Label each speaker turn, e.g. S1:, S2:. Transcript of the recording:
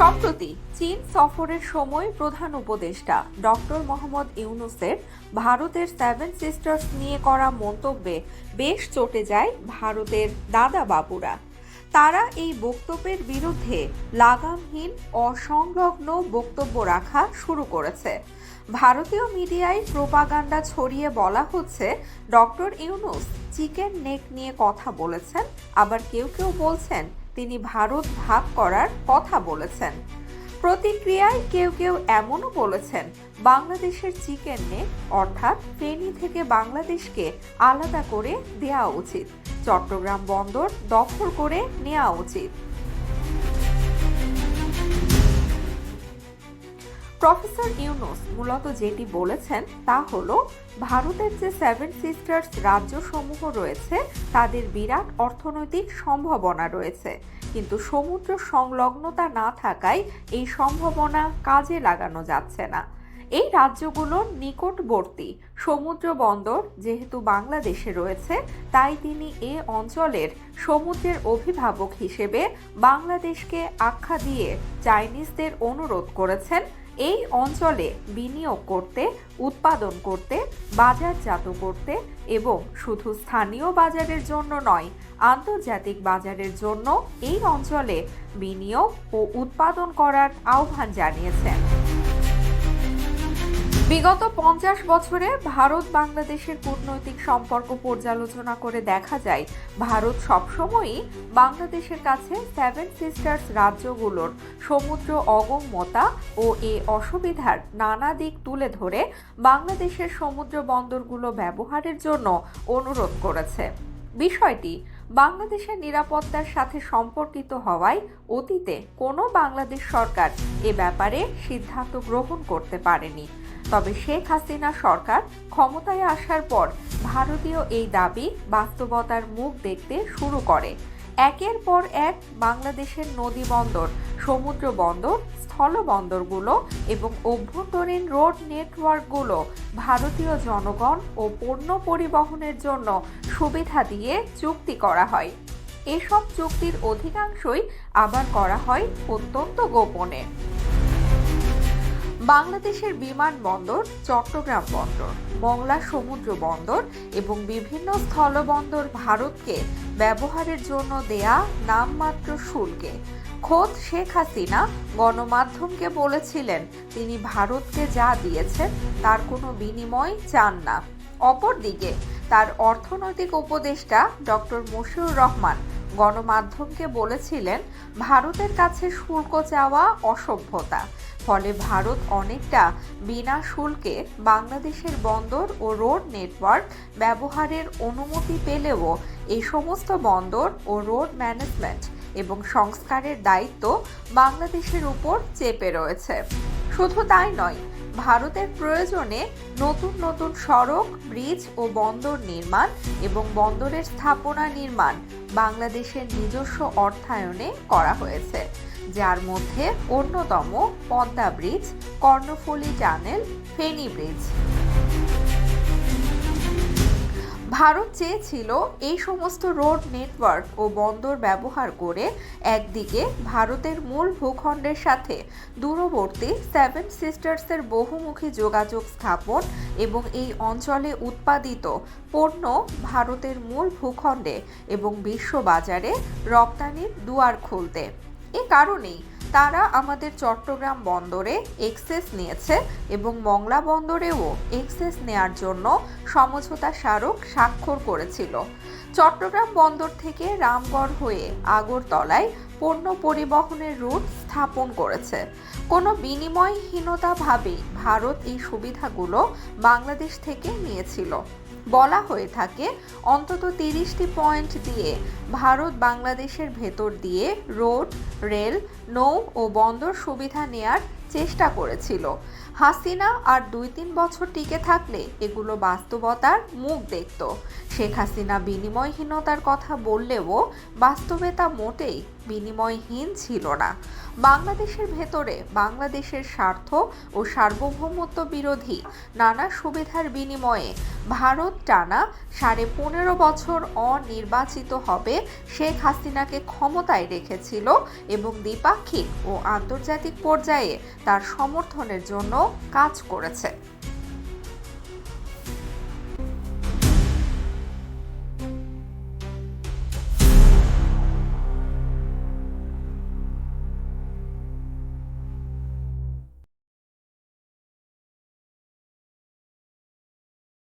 S1: সম্প্রতি চীন সফরের সময় প্রধান উপদেষ্টা ডক্টর মোহাম্মদ ইউনুসের ভারতের সেভেন সিস্টার্স নিয়ে করা মন্তব্যে বেশ চটে যায় ভারতের দাদা বাবুরা। তারা এই বক্তব্যের বিরুদ্ধে লাগামহীন, অসংলগ্ন বক্তব্য রাখা শুরু করেছে। ভারতীয় মিডিয়ায় প্রোপাগান্ডা ছড়িয়ে বলা হচ্ছে, ডক্টর ইউনুস চিকেন নেক নিয়ে কথা বলেছেন, আবার কেউ কেউ বলছেন তিনি ভারত ভাগ করার কথা বলেছেন। প্রতিক্রিয়ায় কেউ কেউ এমনও বলেছেন, বাংলাদেশের চিকেন নে অর্থাৎ ফেনী থেকে বাংলাদেশকে আলাদা করে দেয়া উচিত, চট্টগ্রাম বন্দর দখল করে নেওয়া উচিত। প্রফেসর ইউনুস মূলত যেটি বলেছেন তা হল, ভারতের যে সেভেন সিস্টার্স রাজ্যসমূহ রয়েছে, তাদের বিরাট অর্থনৈতিক সম্ভাবনা রয়েছে। কিন্তু সমুদ্র সংলগ্নতা না থাকায় এই সম্ভাবনা কাজে লাগানো যাচ্ছে না। এই রাজ্যগুলোর নিকটবর্তী সমুদ্র বন্দর যেহেতু বাংলাদেশে রয়েছে, তাই তিনি এ অঞ্চলের সমুদ্রের অভিভাবক হিসেবে বাংলাদেশকে আখ্যা দিয়ে চাইনিজদের অনুরোধ করেছেন এই অঞ্চলে বিনিয়োগ করতে, উৎপাদন করতে, বাজারজাত করতে এবং শুধু স্থানীয় বাজারের জন্য নয়, আন্তর্জাতিক বাজারের জন্য এই অঞ্চলে বিনিয়োগ ও উৎপাদন করার আহ্বান জানিয়েছেন। বিগত পঞ্চাশ বছরে ভারত বাংলাদেশের কূটনৈতিক সম্পর্ক পর্যালোচনা করে দেখা যায়, ভারত সবসময়ই বাংলাদেশের কাছে সেভেন সিস্টার্স রাজ্যগুলোর সমুদ্র অগম্যতা ও এ অসুবিধার নানা দিক তুলে ধরে বাংলাদেশের সমুদ্র বন্দরগুলো ব্যবহারের জন্য অনুরোধ করেছে। বিষয়টি, বাংলাদেশের নিরাপত্তার সাথে সম্পর্কিত হওয়ায় অতীতে কোনো বাংলাদেশ সরকার এ ব্যাপারে সিদ্ধান্ত গ্রহণ করতে পারেনি। তবে শেখ হাসিনা সরকার ক্ষমতায় আসার পর ভারতীয় এই দাবি বাস্তবতার মুখ দেখতে শুরু করে। একের পর এক বাংলাদেশের নদী বন্দর, সমুদ্র বন্দর, স্থল বন্দরগুলো এবং অভ্যন্তরীণ রোড নেটওয়ার্কগুলো ভারতীয় জনগণ ও পণ্য পরিবহনের জন্য সুবিধা দিয়ে চুক্তি করা হয়। এসব চুক্তির অধিকাংশই আবার করা হয় অত্যন্ত গোপনে। বাংলাদেশের বিমানবন্দর চট্টগ্রাম বন্দর, মংলা সমুদ্র বন্দর এবং বিভিন্ন স্থলবন্দর ভারতকে ব্যবহারের জন্য দেয়া নামমাত্র শুল্কে। খোদ শেখ হাসিনা গণমাধ্যমকে বলেছিলেন, তিনি ভারতকে যা দিয়েছেন তার কোনো বিনিময় চান না। অপরদিকে, তার অর্থনৈতিক উপদেষ্টা ডক্টর মশিউর রহমান গণমাধ্যমকে বলেছিলেন, ভারতের কাছে শুল্ক চাওয়া অসভ্যতা। ফলে ভারত অনেকটা বিনা শুল্কে বাংলাদেশের বন্দর ও রোড নেটওয়ার্ক ব্যবহারের অনুমতি পেলেও এই সমস্ত বন্দর ও রোড ম্যানেজমেন্ট এবং সংস্কারের দায়িত্ব বাংলাদেশের উপর চেপে রয়েছে। শুধু তাই নয়, ভারতের প্রয়োজনে নতুন নতুন সড়ক, ব্রিজ ও বন্দর নির্মাণ এবং বন্দরের স্থাপনা নির্মাণ বাংলাদেশের নিজস্ব অর্থায়নে করা হয়েছে যার মধ্যে অন্যতম Padma bridge Karnaphuli tunnel Feni bridge. Bharat চেয়েছিল এই সমস্ত রোড নেটওয়ার্ক ও বন্দর ব্যবহার করে একদিকে ভারতের মূল ভূখণ্ডের সাথে দূরবর্তী সেভেন সিস্টার্সের বহুমুখী যোগাযোগ স্থাপন এবং এই অঞ্চলে উৎপাদিত পণ্য ভারতের মূল ভূখণ্ডে এবং বিশ্ববাজারে রপ্তানির দুয়ার খুলতে। এ কারণেই তারা আমাদের চট্টগ্রাম বন্দরে এক্সেস নিয়েছে এবং মংলা বন্দরেও এক্সেস নেয়ার জন্য সমঝোতা স্মারক স্বাক্ষর করেছিল। চট্টগ্রাম বন্দর থেকে রামগড় হয়ে আগরতলায় পণ্য পরিবহনের রুট স্থাপন করেছে। কোনো বিনিময়হীনতাভাবেই ভারত এই সুবিধাগুলো বাংলাদেশ থেকে নিয়েছিল। বলা হয়ে থাকে, অন্তত তিরিশটি পয়েন্ট দিয়ে ভারত বাংলাদেশের ভেতর দিয়ে রোড, রেল, নৌ ও বন্দর সুবিধা নেয়ার চেষ্টা করেছিল। হাসিনা আর দুই তিন বছর টিকে থাকলে এগুলো বাস্তবতার মুখ দেখত। শেখ হাসিনা বিনিময়হীনতার কথা বললেও বাস্তবে তা মোটেই বিনিময়হীন ছিল না। বাংলাদেশের ভেতরে বাংলাদেশের স্বার্থ ও সার্বভৌমত্ব বিরোধী নানা সুবিধার বিনিময়ে ভারত টানা সাড়ে পনেরো বছর অনির্বাচিত হবে শেখ হাসিনাকে ক্ষমতায় রেখেছিল এবং দ্বিপাক্ষিক ও আন্তর্জাতিক পর্যায়ে তার সমর্থনের জন্য কাজ করেছে।